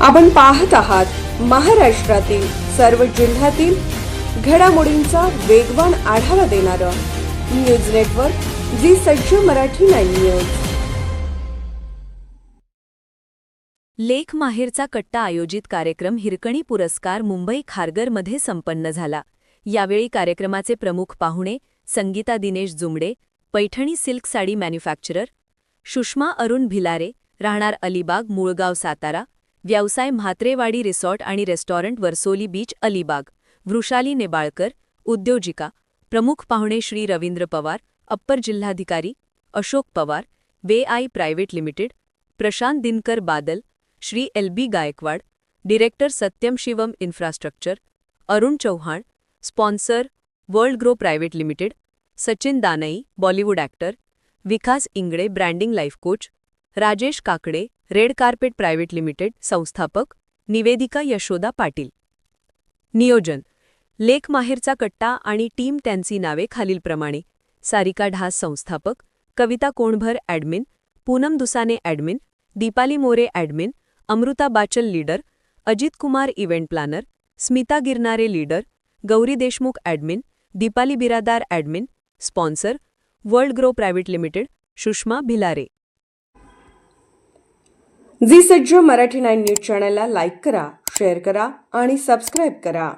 आपण पाहत आहात महाराष्ट्रातील सर्व जिल्ह्यातील घडामोडींचा वेगवान आढावा देणारं न्यूज नेटवर्क जी सज्ज मराठी नाईन न्यूज. लेख माहेरचा कट्टा आयोजित कार्यक्रम हिरकणी पुरस्कार मुंबई खारगरमध्ये संपन्न झाला. यावेळी कार्यक्रमाचे प्रमुख पाहुणे संगीता दिनेश जुमडे पैठणी सिल्क साडी मॅन्युफॅक्चरर सुषमा अरुण भिलारे राहणार अलिबाग मुळगाव सातारा व्यवसाय म्हात्रेवाडी रिसॉर्ट आणि रेस्टॉरंट वर्सोली बीच, अलिबाग. वृषाली नेबाळकर, उद्योजिका. प्रमुख पाहुणे श्री रवींद्र पवार, अप्पर जिल्हाधिकारी, Ashok Pawar, way I private limited, Prashant Dinkar Badal, Shri L B Gaikwad, director Satyam Shivam infrastructure, Arun Chauhan sponsor World Grow private limited, Sachin Danai, Bollywood actor, Vikas Ingle branding life coach, Rajesh Kakade red carpet private limited संस्थापक निवेदिका यशोदा पाटील. नियोजन. लेख माहेरचा कट्टा आणि team त्यांची नावे खालीलप्रमाणे. सारिका ढास संस्थापक. Kavita Konbhar admin. Poonam Dusane admin. Deepali More admin. Amruta Bachal leader. Ajit Kumar event planner. Smita Girnare leader. Gauri Deshmukh admin. Deepali Biradar admin. Sponsor. World Grow private limited. Sushma Bhilare. Ji Sajj Marathi nine news चॅनलला like करा share करा आणि subscribe करा.